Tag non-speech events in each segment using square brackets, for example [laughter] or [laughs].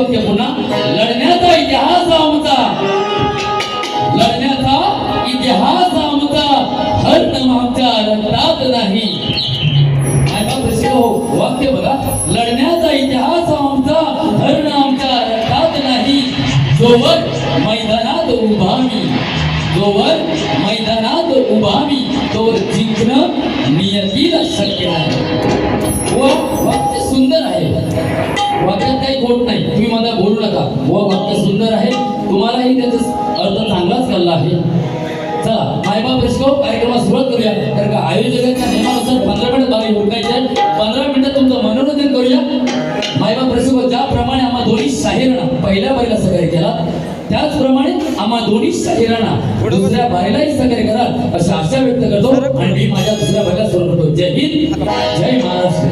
होते पुन्हा लढण्याचा इतिहास आमचा. लढण्याचा इतिहास आमचा. हरण आमच्या रक्तात नाही. वाक्य बघा लढण्याचा इतिहास आमचा. हरण आमच्या रक्तात नाही. जोवर मैदानात उभा मी. जोवर व वाक्य सुंदर आहे. तुम्हालाही त्याचा अर्थ चांगलाच कळला आहे. चला मायबाप रसिको कार्यक्रमात सुरुवात करूया. कारण का आयोजकांच्या नियमानुसार पंधरा मिनिट बाकी हुडकायचे आहेत. पंधरा मिनिटात तुमचं मनोरंजन करूया. मायबाप रसिको ज्याप्रमाणे आम्हा दोन्ही शाहिरांना पहिल्या बारीला सहकार्य केला त्याचप्रमाणे आम्हा दोन्ही शाहिरांना दुसऱ्या बारीलाही सहकार्य कराल अशी आशा व्यक्त करतो. आणि मी माझ्या दुसऱ्या बारीला सुरू करतो. जय हिंद जय महाराष्ट्र.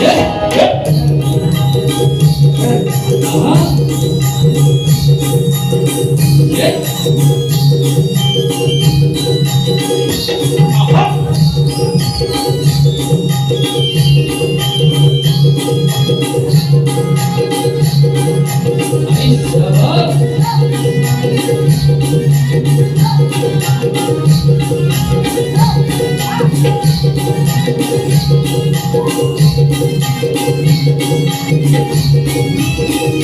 ये, ये. आहा. ये. आई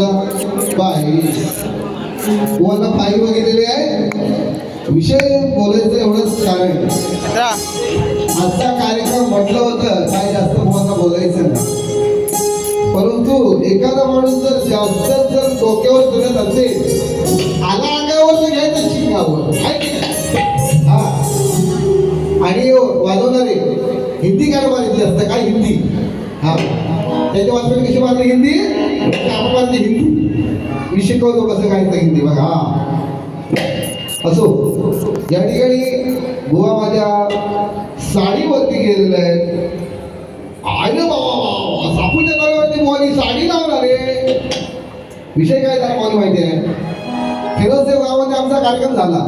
समुद्रा बाई तुम्हाला पायी बघितलेली आहे? विषय बोलायचं एवढंच कारण. आजचा कार्यक्रम म्हटलं होतं काय जास्त तुम्हाला बोलायचं नाही. परंतु एखादा माणूस जर जास्त जर डोक्यावर फिरत असेल आला अंगावर तर घ्यायचं शिंगावर? हा. आणि वाजवणारे हिंदी काय मारायची असतं काय हिंदी? हा. त्याच्या वाचपाने कशी मारली हिंदी? आपण मारली हिंदी. मी शिकवतो कसं गायचं हिंदी बघा. असो या ठिकाणी बुवा माझ्या साडीवरती गेलेल्या आहे. आय बाबा सापूच्या नावावरती बुवानी साडी लावणार आहे विषय काय झाला मला माहिती आहे? फिरोजदेव गावामध्ये आमचा कार्यक्रम झाला.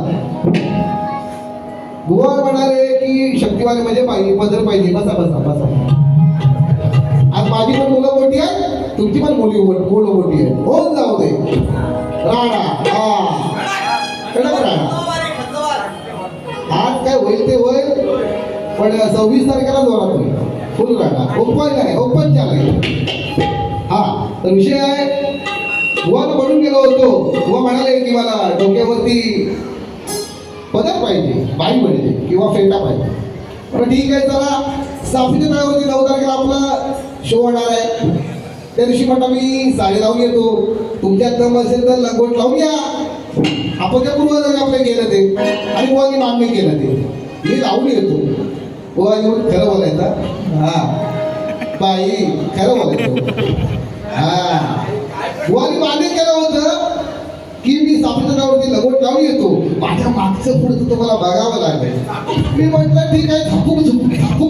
बुवा म्हणाले की शक्तिवाले म्हणजे पाहिजे पदर पाहिजे बसा बसा बसा. तुमची पण मुली मुलं मोठी आहे. होऊन जाऊ दे. राणा हा. राणा आज काय होईल ते होईल पण सव्वीस तारखेला जोरात होईल फुल राणा ओपन नाही ओपनच्या नाही हा तर विषय आहे बुवानं म्हणून गेलो होतो. बुवा म्हणाले की मला डोक्यावरती पदर पाहिजे बाई पाहिजे किंवा फेटा पाहिजे. पण ठीक आहे चला. साफीच्या तळावरती नऊ तारखेला आपला शो होणार आहे. त्या दिवशी म्हणता मी साडी लावून येतो तुमच्यात दम असेल तर लंगोट लावून या. आपण त्या पूर्वजांनी आपल्या केलं ते? आणि बुवानी मान्य केलं ते. मी लावून येतो. बुवा येऊन खरं बोलायचं. हा. बाई खरं बोलायचं. हा. बुवानी मान्य केलं होतं की मी सापडण्यावरती लगोट लावून येतो. माझ्या मागचं पुढचं तुम्हाला बघावं लागेल. मी म्हटलं ठीक आहे झापूक झुकू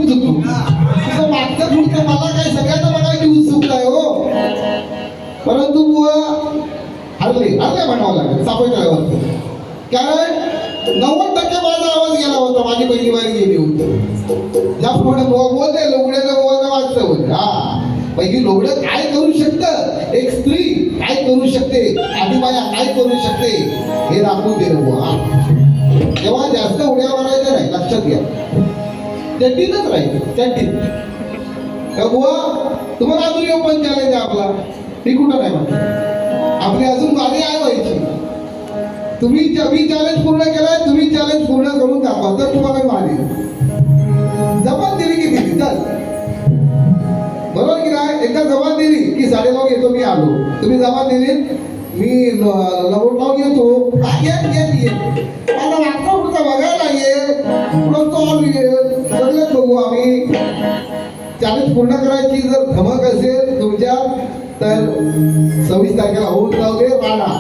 म्हणावं लागेल सापडण्यावरती कारण नव्वद टक्के माझा आवाज गेला होता माझी पहिली वारी गेली होती. ज्याप्रमाणे बुवा बोलते लोगड्याचं बुवाचं वाचलं होतं हा. पहिली लोगडं काय करू शकतं? एक स्त्री काय करू शकते? आधी माया काय करू शकते? हे दाखवून दे बुवा तेव्हा जास्त उड्या मारायच्या नाही लक्षात घ्या. चड्डीतच राहील चड्डीत बुवा तुम्हाला अजून येऊ पण चॅलेंज आपला. मी कुठं नाही आपली अजून वारी आहे व्हायची. तुम्ही मी चॅलेंज पूर्ण केलाय तुम्ही चॅलेंज पूर्ण करून दाखवा. तर तुम्हाला मारेल जबान दिली की दिली चल. बरोबर की नाही? एकदा जबान दिली की साडेनऊ येतो मी आलो. तुम्ही जबान दिली मी लवट येतो. येत येत येत मला मागचा पुढचा बघायला ये. पुढं चॉल सगळंच बघू आम्ही. चॅलेंज पूर्ण करायची जर धमक असेल तुमच्या तर सव्वीस तारखेला होऊन जाऊ दे राणा.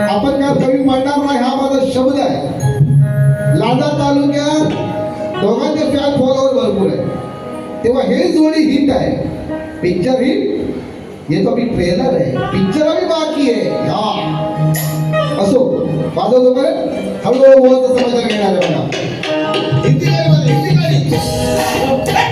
आपण काय कवी म्हणणार नाही हा माझा शब्द आहे. लादा तालुक्यात दोघांचे फॅन फॉलोअर भरपूर आहे तेव्हा हे जोडी हिट आहे. पिक्चर हिट हे तो मी ट्रेलर आहे. पिक्चर आम्ही बाकी आहे. हा. असो माझं जोपर्यंत हळूहळू बोलत समाचार घेणार आहे मला. हिंदी गाडी हिंदी गाडी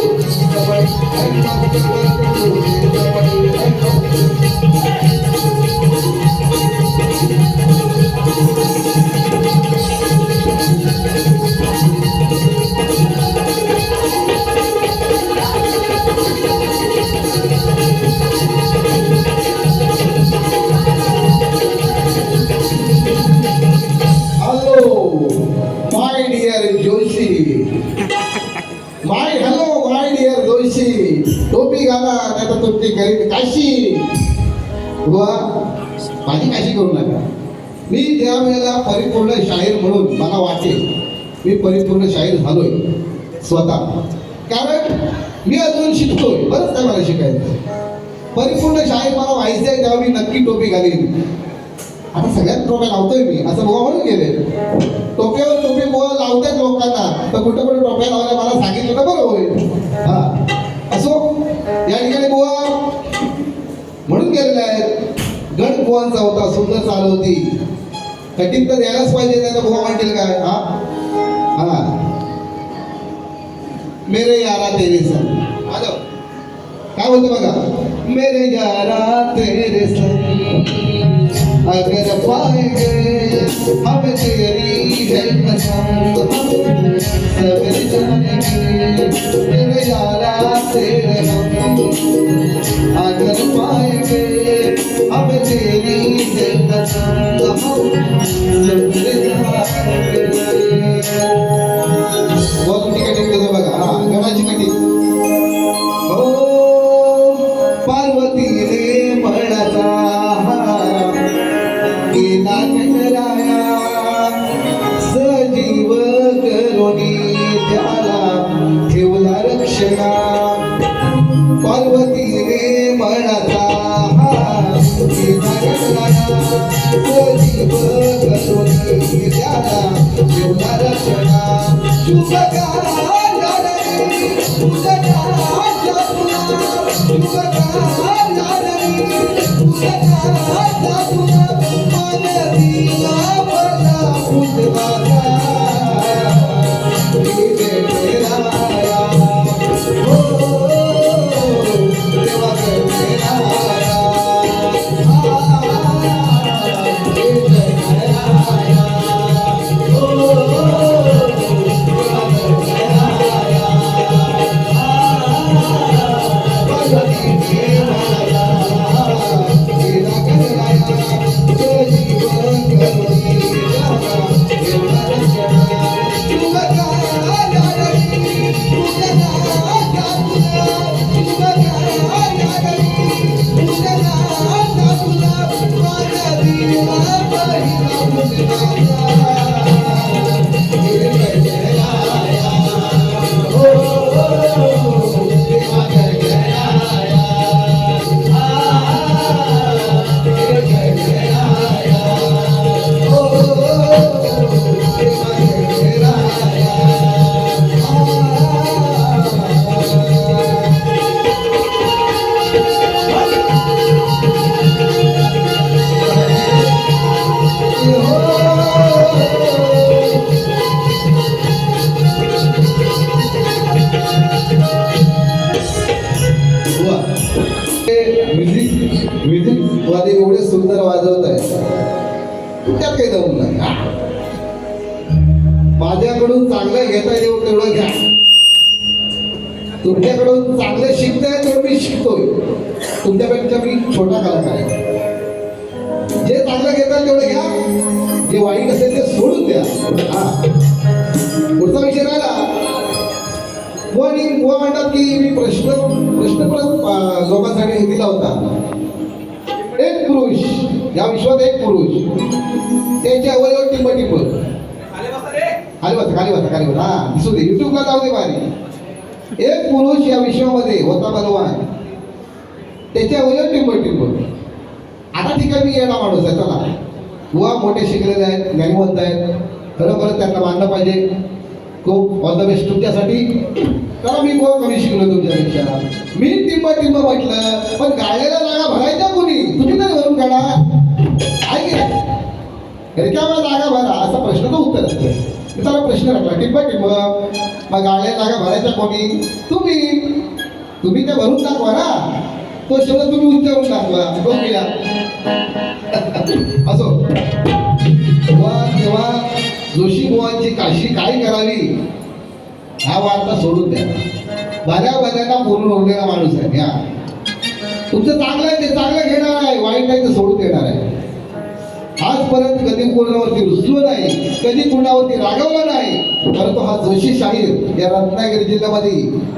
Thank you. मी ज्या वेळेला परिपूर्ण शाहीर म्हणून मला वाटेल. मी परिपूर्ण शाहीर झालोय. स्वतः. कारण मी अजून शिकतोय. बरंच काय मला शिकायचं परिपूर्ण शाहीर मला व्हायचं आहे तेव्हा मी नक्की टोपी घालीन. आता सगळ्यात टोप्या लावतोय मी. असं बुवा म्हणून गेले. टोप्यावर टोपी बोवा लावतात लोकांना. तर कुठं कुठे टोप्या लावल्या मला सांगितलं तर बरं होईल. हा. असो. या ठिकाणी बुवा म्हणून गेलेले आहेत. गण बुवांचा होता सुंदर चालू होती. कठीण तर द्यायलाच पाहिजे त्याला बुवा म्हणतील काय हा? हा। मेरे यारा तेरे संग माधव काय बोलतो बघा मेरे यारा तेरे संग अगर पाएँगे, हम तेरी है पसंद सब जानेंगे। तेरे यारा तेरे हम Thank you. या विश्वात एक पुरुष. त्याच्या अवयव टिंब टिंब खाली बसा खाली बसा खाली बसा हा दिसू दे. युट्यूबला जाऊ दे बारी एक पुरुष या विश्वामध्ये होता बलवान. त्याचे अवयव टिंब टिंब आता ठीक आहे मी येणार माणूस आहे चला. बुवा मोठे शिकलेले आहेत ज्ञानवंत आहेत. खरोखर त्यांना मानलं पाहिजे. खूप ऑल द बेस्ट तुमच्यासाठी. तर मी बुवा कमी शिकलो तुमच्यापेक्षा. मी टिंब टिंब म्हटलं पण गाळलेल्या जागा भरायच्या कोणी? तुम्ही तरी भरून काढा. आहे. की नाही? रिकाम्या जागा भरा असा प्रश्न तो उत्तर असते. त्याला प्रश्न टाकला टिंब टिंब मग. गाळ्या जागा भरायच्या कोणी? तुम्ही. तुम्ही ते भरून दाखवा ना. तो शब्द तुम्ही उच्चारून दाखवा बघूया. असो. बुवा तेव्हा जोशी बुवांची काशी काय करावी? हा वार्ता सोडून द्या. बऱ्या बऱ्याला पूर्ण उरलेला माणूस आहे. या. तुमचं चांगलं आहे ते चांगलं घेणार आहे. वाईट आहे ते सोडून देणार आहे. आजपर्यंत कधी कोणावरती रुजलो नाही कधी कोणावरती रागवला नाही परंतु हा जोशी शाहीर या रत्नागिरी जिल्ह्यामध्ये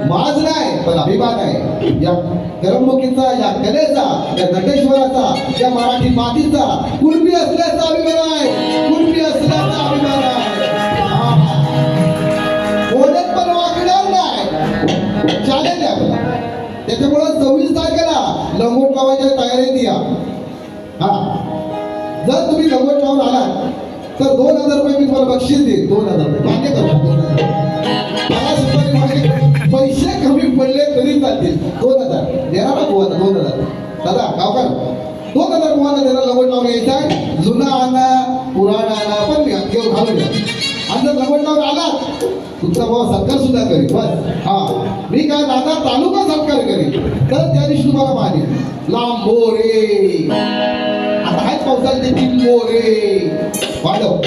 माज नाही पण अभिमान आहे. या करमणुकीचा या कलेचा या नटेश्वराचा या मराठी मातीचा कुणबी असल्याचा अभिमान आहे कुणबी असल्याचा अभिमान आहे. हा. पण वागणार नाही. चॅलेंज आहे त्याच्यामुळे त्याच्यामुळं सव्वीस तारखेला लंगोट लावायच्या तयारीत या. हा. जर तुम्ही लंगोट लावून आलात तर दोन हजार रुपये मी तुम्हाला बक्षीस देईन. दोन हजार रुपये. मान्य करा. दोन हजार पैसे कमी पडले तरी चालतील. दोन हजार. देणार ना गोवाना दोन हजार. दादा गावकर. दोन हजार तुम्हाला देणार लंगोट लावून यायचा आहे. जुना आणा पुराणा आणा पण घ्या घेऊन घालून घ्या आणि जर लंगोट लावून आलात तुमचा बाबा सत्कार सुद्धा करीन. बस. हा. मी काय दादा तालुका सत्कार करीन. तर त्या दिवशी तुम्हाला पाहिजे लांबोरे आता आहेत पावसाळ्याचे मोरे वाढव.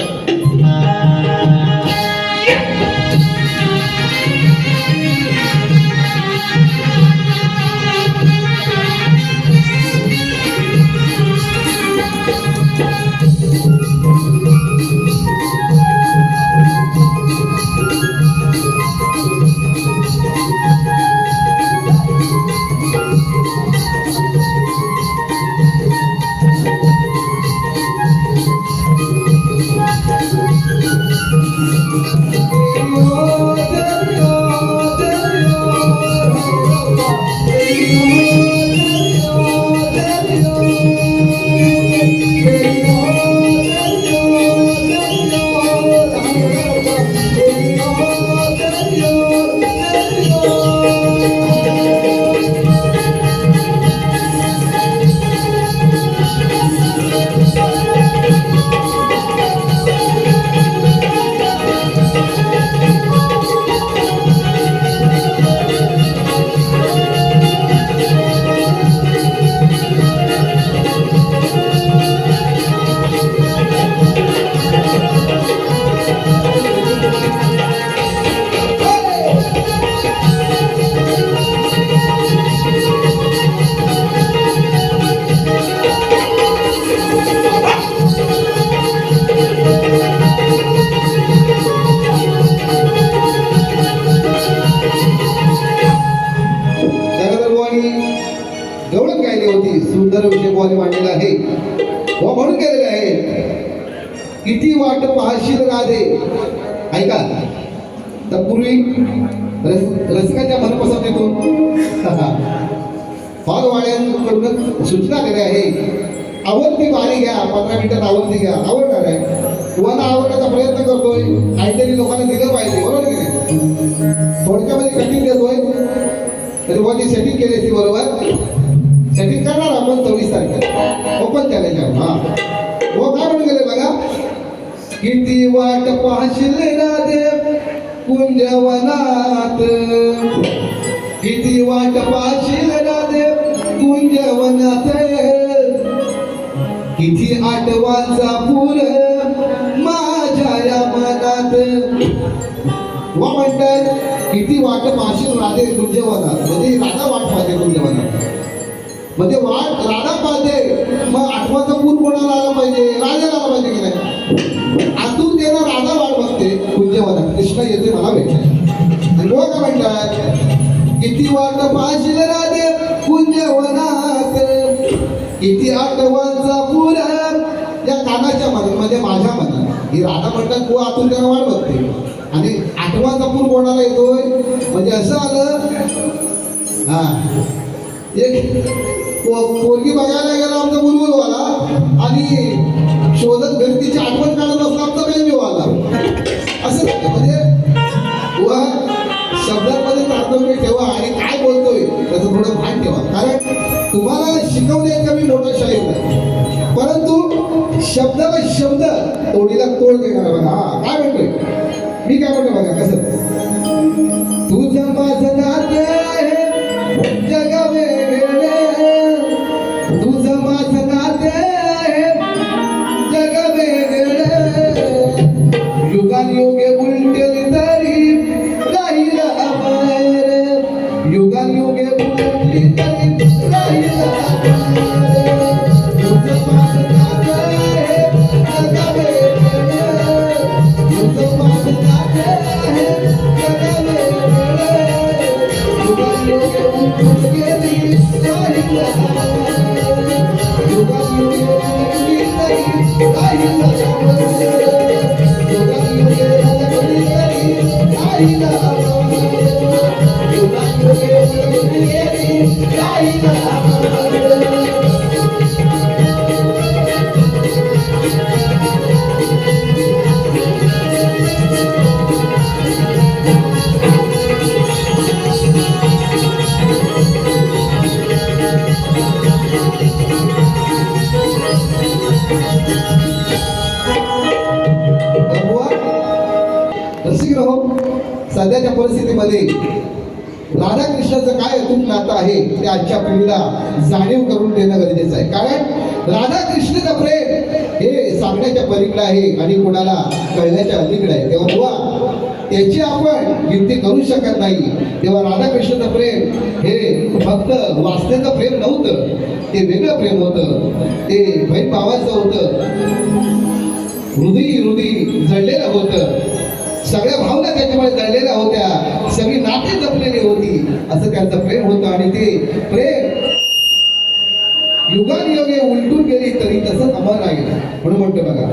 सुंदर विषय मांडलेला आहे. व म्हणून गेलेले आहे. किती वाट पाहशील राधे? ऐका. तर पूर्वी रस रसिकाच्या मनपसंतीतून [laughs] वाड्यांकडूनच सूचना आलेल्या आहे. आवडती बारी घ्या पंधरा मिनिटात आवडती घ्या. आवडणार आहे. तुम्हाला आवडण्याचा प्रयत्न करतोय. काहीतरी लोकांना दिलं पाहिजे बरोबर की नाही? थोडक्यामध्ये कठीण देतोय. तरी सेटिंग केली असती बरोबर. सेटिंग करणार आपण चोवीस तारखेला ओपन चॅलेंज आहे हा हो काय म्हणून गेले बघा किती वाट पाहशील राधे कुंजवनात किती वाट पाहशील राधे कुंजवनात किती आठवांचा पूर माझ्या या मनात वा म्हणतात किती वाट पाहशील राधे कुंजवनात म्हणजे राधा वाट पाहते कुंजवनात म्हणजे वाट राधा पाहते मग आठवाचा पूर कोणाला आला पाहिजे? राजाला आला पाहिजे की नाही? आतून त्यांना राधा वाट बघते. कुंजवाला कृष्ण येते मला भेटायला आणि लोक म्हणतात किती वाट पाहशील राधे कुंजवनात किती आठवांचा पूर? या कानाच्या मनात म्हणजे माझ्या मनात. ही राधा म्हणतात तू आतून त्याला वाट बघते. आणि आठवाचा पूर कोणाला येतोय? म्हणजे असं आलं. हा. एक पोरगी बघायला गेला आमचा बुलबुलवाला आणि शोधत गर्दीची आठवण काढत असला आमचा बेबीवाला असं झालं. म्हणजे बुवा शब्दांमध्ये तारतम्य ठेवा आणि काय बोलतोय त्याचं थोडं भान ठेवा. कारण तुम्हाला शिकवण्याचा मी मोठा शाहीर नाही परंतु शब्दाला शब्द तोडीला तोड देणार बघा. हा काय तरी आजच्या पिढीला जाणीव करून देणं गरजेचं आहे. कारण राधाकृष्णाचं प्रेम हे सांगण्याच्या पलीकडे आहे आणि कोणाला कळण्याच्या अलीकडे आहे. तेव्हा बुवा त्याची आपण गिनती करू शकत नाही. तेव्हा राधाकृष्णचं प्रेम हे फक्त वाचण्याचं प्रेम नव्हतं. ते वेगळं प्रेम होतं. ते बहीण भावाचं होतं. हृदय हृदय जळलेलं होतं. सगळ्या भावना त्याच्यामुळे जळलेल्या होत्या. सगळी नाते जपलेली होती. असं त्यांचं प्रेम होतं आणि ते प्रेम युगानुयोगे उलटून गेली तरी तसंच अमर राहील. म्हणून म्हणतो बघा.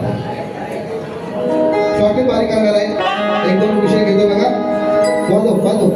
शॉर्टेज बारीक करणार आहे एक दोन विषय घेतो बघा. वाजव वाजव.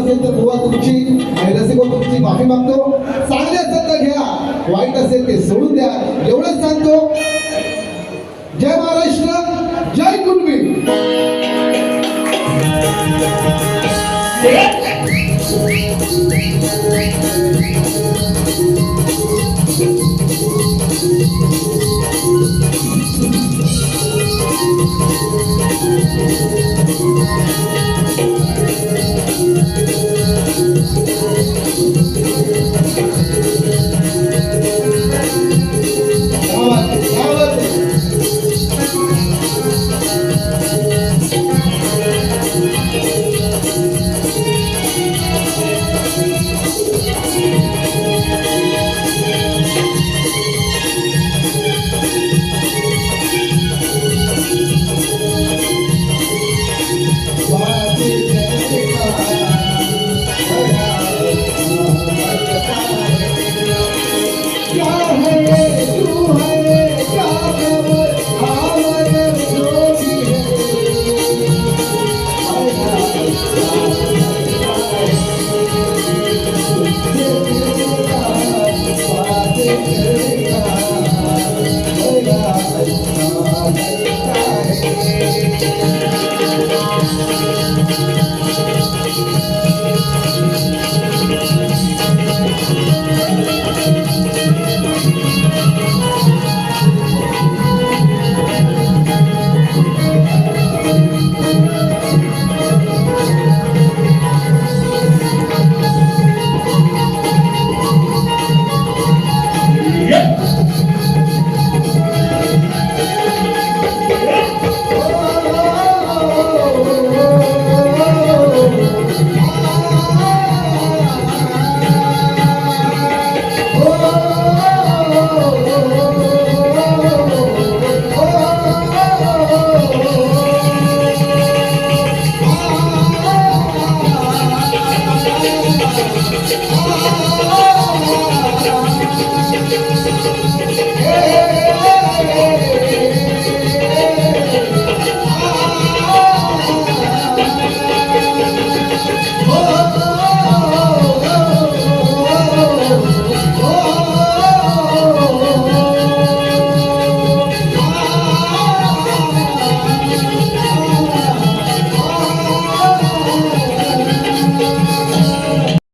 असेल तर बुवा तुमची आणि रसिको तुमची माफी मागतो. चांगले असेल तर घ्या. वाईट असेल ते सोडून द्या. एवढंच सांगतो. जय महाराष्ट्र जय कुणबी.